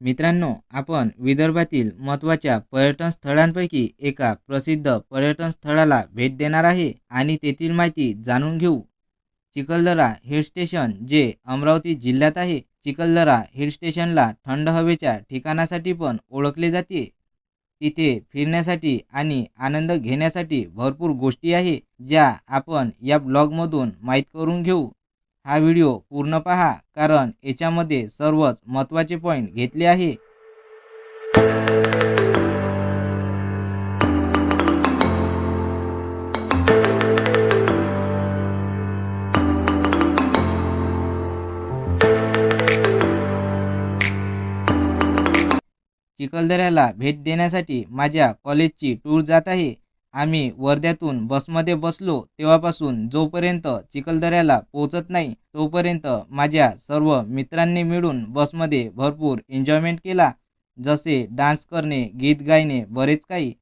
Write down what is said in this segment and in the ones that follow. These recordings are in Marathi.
मित्रांनो आपण विदर्भातील महत्त्वाच्या पर्यटन स्थळांपैकी एका प्रसिद्ध पर्यटन स्थळाला भेट देणार आहे आणि तेथील माहिती जाणून घेऊ. चिखलदरा हिल स्टेशन जे अमरावती जिल्ह्यात आहे चिखलदरा हिल स्टेशनला थंड हवेच्या ठिकाणासाठी पण ओळखले जाते. तिथे फिरण्यासाठी आणि आनंद घेण्यासाठी भरपूर गोष्टी आहे ज्या आपण या ब्लॉगमधून माहीत करून घेऊ. हा व्हिडिओ पूर्ण पहा कारण याच्यामध्ये सर्वच महत्त्वाचे पॉईंट घेतले आहे. चिखलदऱ्याला भेट देण्यासाठी माझ्या कॉलेजची टूर जात आहे. आम्ही वर्ध्यातून बसमध्ये बसलो तेव्हापासून जोपर्यंत चिखलदऱ्याला पोहोचत नाही तोपर्यंत माझ्या सर्व मित्रांनी मिळून बसमध्ये भरपूर एन्जॉयमेंट केला. जसे डान्स करणे गीत गायने बरेच काही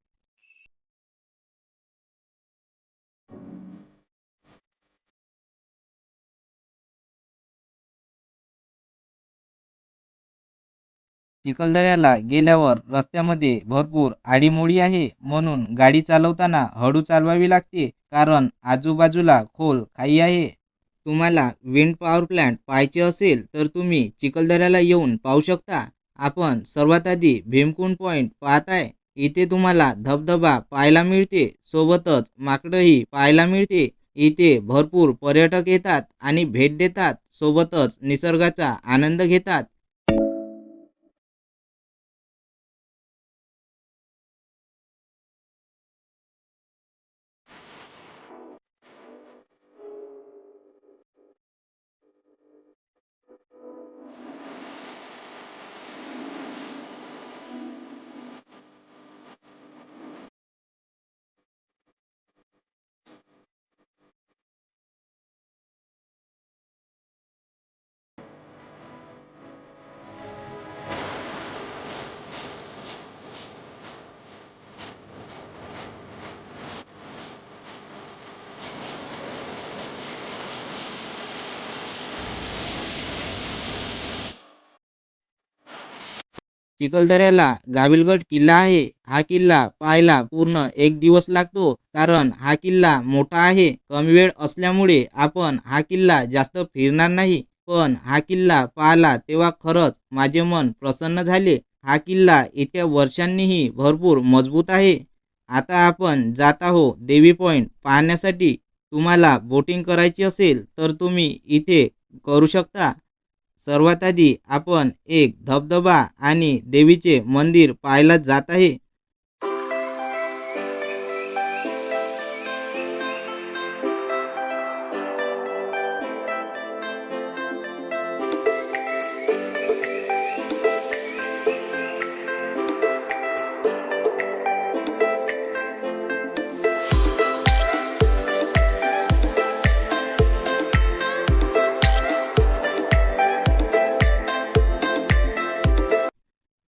चिखलदऱ्याला गेल्यावर रस्त्यामध्ये भरपूर आडीमोडी आहे म्हणून गाडी चालवताना हळू चालवावी लागते कारण आजूबाजूला खोल खाई आहे. तुम्हाला विंड पॉवर प्लॅन्ट पाहायचे असेल तर तुम्ही चिखलदऱ्याला येऊन पाहू शकता. आपण सर्वात आधी भीमकुंड पॉईंट पाहताय. इथे तुम्हाला धबधबा पाहायला मिळते सोबतच माकडंही पाहायला मिळते. इथे भरपूर पर्यटक येतात आणि भेट देतात सोबतच निसर्गाचा आनंद घेतात. चिखलदऱ्याला गाविलगड किल्ला आहे. हा किल्ला पाहायला पूर्ण एक दिवस लागतो कारण हा किल्ला मोठा आहे. कमी वेळ असल्यामुळे आपण हा किल्ला जास्त फिरणार नाही. पण हा किल्ला पाहिला तेव्हा खरंच माझे मन प्रसन्न झाले. हा किल्ला इतक्या वर्षांनीही भरपूर मजबूत आहे. आता आपण जात आहो देवी पॉईंट पाहण्यासाठी. तुम्हाला बोटिंग करायची असेल तर तुम्ही इथे करू शकता. सर्वात आधी आपण एक धबधबा आणि देवीचे मंदिर पाहायला जात आहे.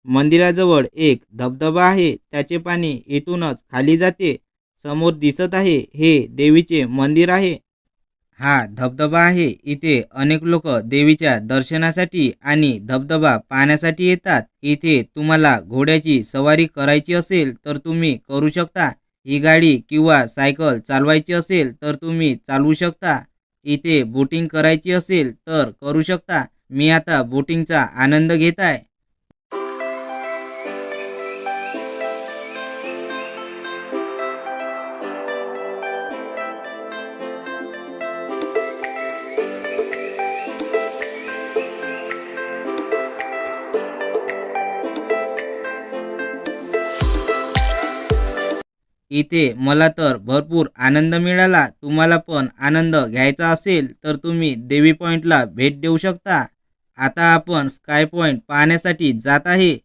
मंदिराजवळ एक धबधबा आहे. त्याचे पाणी इथूनच खाली जाते. समोर दिसत आहे हे देवीचे मंदिर आहे. हा धबधबा आहे. इथे अनेक लोक देवीच्या दर्शनासाठी आणि धबधबा पाहण्यासाठी येतात. इथे तुम्हाला घोड्याची सवारी करायची असेल तर तुम्ही करू शकता. ही गाडी किंवा सायकल चालवायची असेल तर तुम्ही चालवू शकता. इथे बोटिंग करायची असेल तर करू शकता. मी आता बोटिंगचा आनंद घेत आहे. इथे मला तर भरपूर आनंद मिळाला. तुम्हाला पण आनंद घ्यायचा असेल तर तुम्ही देवी पॉईंटला भेट देऊ शकता. आता आपण स्काय पॉईंट पाहण्यासाठी जात आहे.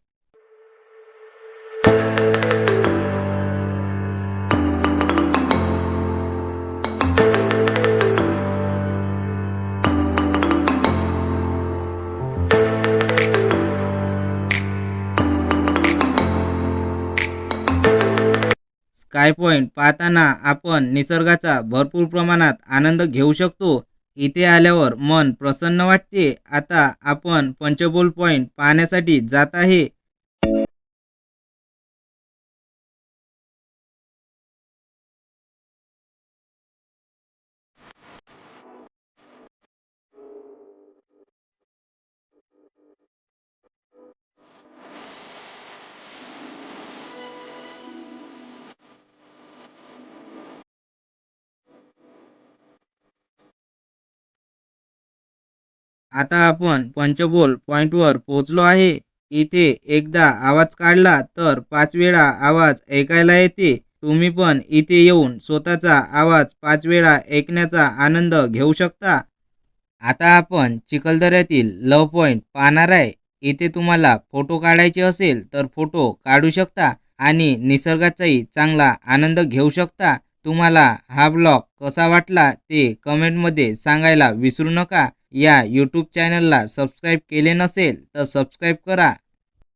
स्काय पॉईंट पाहताना आपण निसर्गाचा भरपूर प्रमाणात आनंद घेऊ शकतो. इथे आल्यावर मन प्रसन्न वाटते. आता आपण पंचबोल पॉइंट पाहण्यासाठी जात आहे. आता आपण पंचबोल पॉइंटवर पोहोचलो आहे. इथे एकदा आवाज काढला तर पाच वेळा आवाज ऐकायला येते. तुम्ही पण इथे येऊन स्वतःचा आवाज पाच वेळा ऐकण्याचा आनंद घेऊ शकता. आता आपण चिखलदऱ्यातील लव पॉइंट पाहणार आहे. इथे तुम्हाला फोटो काढायचे असेल तर फोटो काढू शकता आणि निसर्गाचाही चांगला आनंद घेऊ शकता. तुम्हाला हा ब्लॉग कसा वाटला ते कमेंटमध्ये सांगायला विसरू नका. या यूट्यूब चॅनलला सबस्क्राईब केले नसेल तर सबस्क्राईब करा.